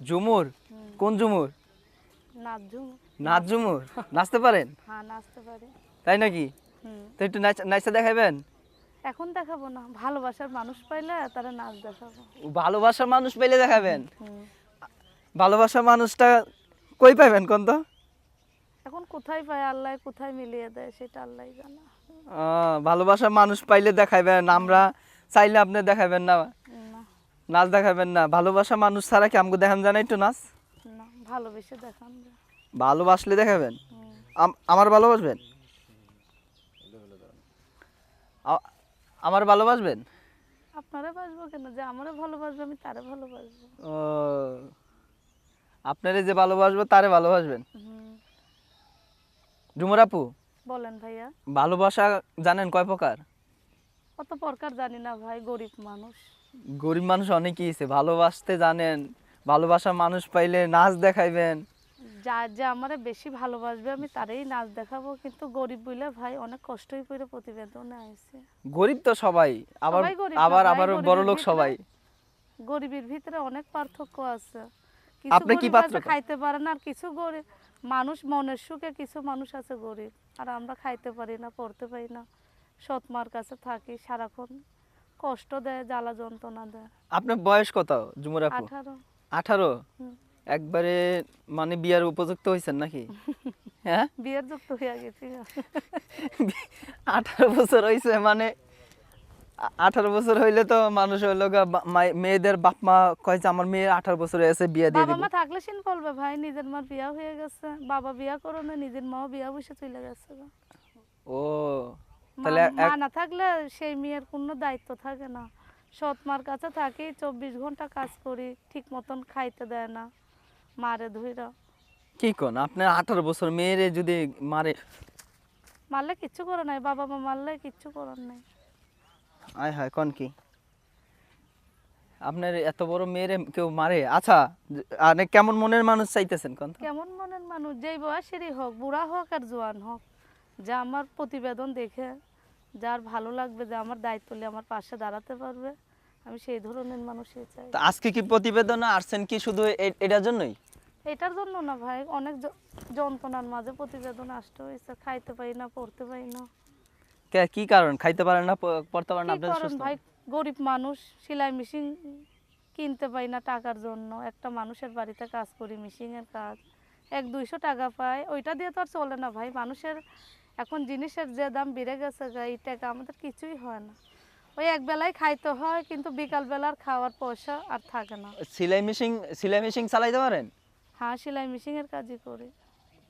ঝুমুর? কোন ঝুমুর? নাচ ঝুম ঝুমুর? নাচতে পারেন? হ্যাঁ নাচতে পারি। তাই নাকি? তো একটু নাচ নাচতে দেখাবেন? এখন দেখাবো না। ভালোবাসার মানুষ পাইলে তারা নাচ দেখাবো। ভালোবাসার মানুষ পেলে দেখাবেন? ভালোবাসার মানুষটা কই পাবেন কোন তো? এখন কোথায় পায়? আল্লাহ কোথায় মিলিয়ে দেয় সেটা আল্লাহ জানা। ভালোবাসার মানুষ পাইলে দেখাবেন আমরা চাইলে আপনি দেখাবেন না। নাচ দেখাবেন না। ভালোবাসা মানুষ ছাড়া কি আমাকে দেখান জানা একটু নাচ? না ভালোবেসে দেখান ভালোবাসলে দেখাবেন? আমার ভালোবাসবেন? আমার ভালোবাসবেন? আপনারা বাসবো কেন? যে আমারও ভালোবাসবে আমি তারে ভালোবাসবো। ও আপনারে যে ভালোবাসবো তারে ভালোবাসবেন? ঝুমুর আপু? বলেন ভাইয়া। ভালোবাসা জানেন কয় প্রকার? কত প্রকার জানি না ভাই গরিব মানুষ। গরিব মানুষ অনেকই আছে ভালোবাসতে জানেন ভালোবাসা মানুষ পাইলে নাচ দেখাইবেন। যা যে আমারে বেশি ভালোবাসবে আমি তারেই নাচ দেখাবো কিন্তু গরিব বলে ভাই অনেক কষ্টই করে প্রতিবেদনে আইছে। গরিব তো সবাই আবার আবার আবার বড় লোক সবাই। গরিবের ভিতরে অনেক পার্থক্য আছে। আপনি কি আছে পার্থক্য? খাইতে পারে না আর কিছু গরিব মানুষ মনের সুখে কিছু মানুষ আছে গরিব আর আমরা খাইতে পারি না পড়তে পারি না। সৎ মার কাছে থাকি সারাক্ষণ। কষ্ট দেয় জ্বালা যন্ত্রণা দেয়। আপনার বয়স কত ঝুমুর আপু? আঠারো। আঠারো। একবারে মানে বিয়ার উপযুক্ত হয়েছেন নাকি? হ্যাঁ? বিয়ের যুক্ত হয়ে গেছি। আঠারো বছর হয়েছে মানে আঠারো বছর হইলে তো মানুষ হইল মেয়েদের বাপ মা কয় যে আমার মেয়ে আঠারো বছর হয়েছে বিয়ে দিয়ে বাবা মা থাকলে সিন বলবে ভাই। নিজের মার বিয়া হয়ে গেছে। বাবা বিয়া করো না নিজের মাও বিয়া বসে চলে গেছে ও তাহলে মা না থাকলে সেই মেয়ের কোনো দায়িত্ব থাকে না। সৎ মার কাছে থাকি চব্বিশ ঘণ্টা কাজ করি ঠিক মতন খাইতে দেয় না মারে ধুইরা। কি কোন? আপনার আঠারো বছর মেয়েরে যদি মারে মারলে কিচ্ছু করে নাই বাবা মা মারলে কিচ্ছু করার নাই। আয় হায় কোন কি? আপনার এত বড় মেয়েরে কেউ মারে? আচ্ছা মানে কেমন মনের মানুষ চাইতেছেন কোন কেমন মনের মানুষ? যেই বয়সেরই হোক বুড়া হোক আর জোয়ান হোক যা আমার প্রতিবেদন দেখে যার ভালো লাগবে যে আমার দায়িত্ব নিয়ে আমার পাশে দাঁড়াতে পারবে আমি সেই ধরনের মানুষই চাই। তো আজকে কি প্রতিবেদনে আসছেন কি শুধু এ- এটার জন্যই? এটার জন্য না ভাই অনেক য- যন্ত্রণার মাঝে প্রতিবেদন আসতে হয়েছে খাইতে পারি না পড়তে পারি না। কে- কি কারণ? খাইতে পারেন না প- পড়তে পারেন না কি আপনাদের করেন সুস্থ। ভাই? গরিব মানুষ সেলাই মেশিন কিনতে পাই না টাকার জন্য। একটা মানুষের বাড়িতে কাজ করি মেশিনের কাজ। এক দুইশো টাকা পাই ওইটা দিয়ে তো আর চলে না ভাই। মানুষের এখন জিনিসের যে দাম বেড়ে গেছে এই টাকা আমাদের কিছুই হয় না। ওই এক বেলায় খাইতে হয় কিন্তু বিকাল বেলার খাওয়ার পয়সা আর থাকে না। সেলাই মেশিন সেলাই মেশিন চালাইতে পারেন? হ্যাঁ সেলাই মেশিনের কাজই করি।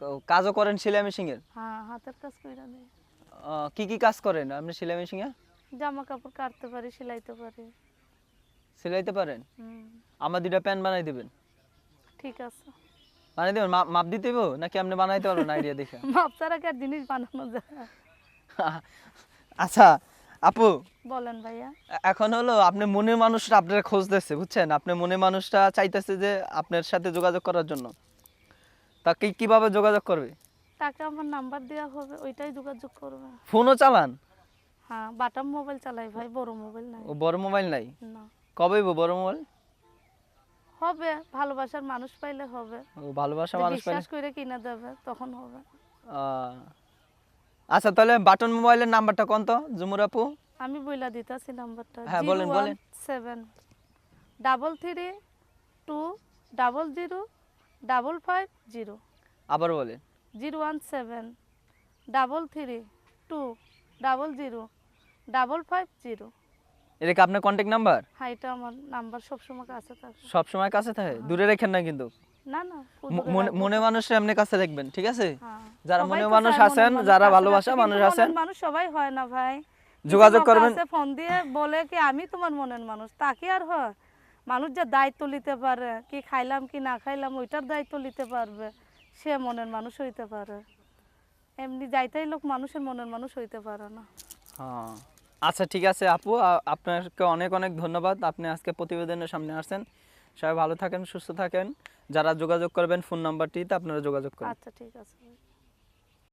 তো কাজও করেন সেলাই মেশিনের? হ্যাঁ হাতের কাজ করে দিই। আহ, কি কি কাজ করেন আপনি সেলাই মেশিনে? জামা কাপড় কাটতে পারি সেলাইতে পারি। সেলাইতে পারেন? আমার দুইটা প্যান্ট বানাই দিবেন। ঠিক আছে। বানাই দেবেন? মাপ- দিতে হইবো? নাকি আপনি বানাইতে পারবেন আইডিয়া দেখে? মাপ ছাড়া কি আর জিনিস বানানো যায়? আচ্ছা আপু। বলেন ভাইয়া। এখন হলো আপনি মনের মানুষটা আপনার খুঁজতেছে বুঝছেন? আপনি মনের মানুষটা চাইতেছে যে আপনার সাথে যোগাযোগ করার জন্য। তাকে কীভাবে যোগাযোগ করবে? তাকে আমার নাম্বার দেওয়া হবে ওইটাই যোগাযোগ করবে। ফোনও চালান? হ্যাঁ বাটাম মোবাইল চালাই ভাই বড় মোবাইল নাই। ও বড় মোবাইল নাই? না। কবে বড় মোবাইল হবে ভালোবাসার মানুষ পাইলে হবে। ও ভালোবাসা মানুষ পাইলে বিশ্বাস করে কিনে দেবে তখন হবে। আচ্ছা তাহলে বাটন মোবাইলের নাম্বারটা কোন তো জুমুর আপু? আমি বইলা দিতেছি নাম্বারটা। হ্যাঁ, বলেন, বলেন। Seven double three two double zero double five zero. আবার বলেন। Zero one seven double three two double zero double five zero. এটা কি আপনার কন্ট্যাক্ট নাম্বার হ্যাঁ এটা আমার নাম্বার সবসময় কাছে থাকে। কাছে থাকে? দূরে রেখেন না কিন্তু? না না মনে। মানুষের এমনি কাছে রাখবেন ঠিক আছে? হ্যাঁ। যারা মনে মানুষ আছেন, যারা ভালোবাসা মানুষ আছেন। মানুষ সবাই হয় না ভাই। যোগাযোগ করবেন ফোন দিয়ে বলে কি আমি তোমার মনের মানুষ তা কি আর হয়। মানুষ যে দায়িত্ব নিতে পারে কি খাইলাম কি না খাইলাম ওইটার দায়িত্ব নিতে পারবে। সে মনের মানুষ হইতে পারে। এমনি যাইতেই লোক মানুষের মনের মানুষ হইতে পারে না। হ্যাঁ। আচ্ছা ঠিক আছে আপু। আপনাকে অনেক অনেক ধন্যবাদ। আপনি আজকে প্রতিবেদনের সামনে আসছেন। সবাই ভালো থাকেন, সুস্থ থাকেন। যারা যোগাযোগ করবেন, ফোন নাম্বারটিতে আপনারা যোগাযোগ করেন। আচ্ছা ঠিক আছে।